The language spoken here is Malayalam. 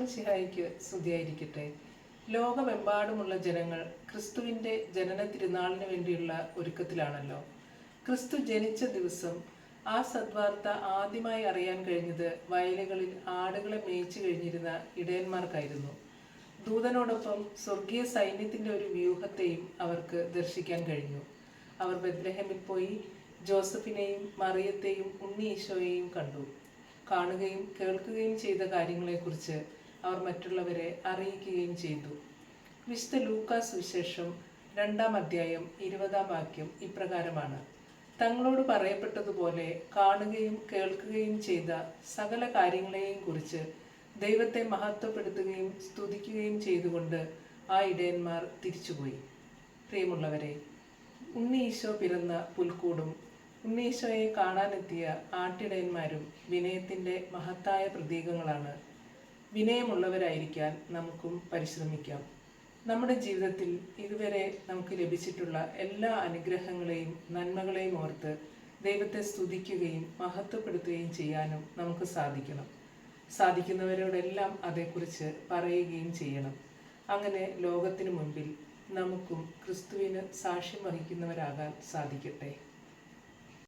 ഈശോമിശിഹായിക്ക് സ്തുതിയായിരിക്കട്ടെ. ലോകമെമ്പാടുമുള്ള ജനങ്ങൾ ക്രിസ്തുവിന്റെ ജനന തിരുനാളിന് വേണ്ടിയുള്ള ഒരുക്കത്തിലാണല്ലോ. ക്രിസ്തു ജനിച്ച ദിവസം ആ സദ്വാർത്ത ആദ്യമായി അറിയാൻ കഴിഞ്ഞത് വയലുകളിൽ ആടുകളെ മേയിച്ചു കഴിഞ്ഞിരുന്ന ഇടയന്മാർക്കായിരുന്നു. ദൂതനോടൊപ്പം സ്വർഗീയ സൈന്യത്തിന്റെ ഒരു വ്യൂഹത്തെയും അവർക്ക് ദർശിക്കാൻ കഴിഞ്ഞു. അവർ ബദ്രഹമിൽ പോയി ജോസഫിനെയും മറിയത്തെയും ഉണ്ണി ഈശോയെയും കണ്ടു. കാണുകയും കേൾക്കുകയും ചെയ്ത കാര്യങ്ങളെക്കുറിച്ച് അവർ മറ്റുള്ളവരെ അറിയിക്കുകയും ചെയ്തു. വിശുദ്ധ ലൂക്കാസ് വിശേഷം രണ്ടാം അധ്യായം ഇരുപതാം വാക്യം ഇപ്രകാരമാണ്. തങ്ങളോട് പറയപ്പെട്ടതുപോലെ കാണുകയും കേൾക്കുകയും ചെയ്ത സകല കാര്യങ്ങളെയും കുറിച്ച് ദൈവത്തെ മഹത്വപ്പെടുത്തുകയും സ്തുതിക്കുകയും ചെയ്തുകൊണ്ട് ആ ഇടയന്മാർ തിരിച്ചുപോയി. പ്രിയമുള്ളവരെ ഉണ്ണി ഈശോ പിറന്ന പുൽക്കൂടും ഉണ്ണീശോയെ കാണാനെത്തിയ ആട്ടിടയന്മാരും വിനയത്തിന്റെ മഹത്തായ പ്രതീകങ്ങളാണ്. വിനയമുള്ളവരായിരിക്കാൻ നമുക്കും പരിശ്രമിക്കാം. നമ്മുടെ ജീവിതത്തിൽ ഇതുവരെ നമുക്ക് ലഭിച്ചിട്ടുള്ള എല്ലാ അനുഗ്രഹങ്ങളെയും നന്മകളെയും ഓർത്ത് ദൈവത്തെ സ്തുതിക്കുകയും മഹത്വപ്പെടുത്തുകയും ചെയ്യാനും നമുക്ക് സാധിക്കണം. സാധിക്കുന്നവരോടെല്ലാം അതേക്കുറിച്ച് പറയുകയും ചെയ്യണം. അങ്ങനെ ലോകത്തിനു മുൻപിൽ നമുക്കും ക്രിസ്തുവിന് സാക്ഷ്യം വഹിക്കുന്നവരാകാൻ സാധിക്കട്ടെ.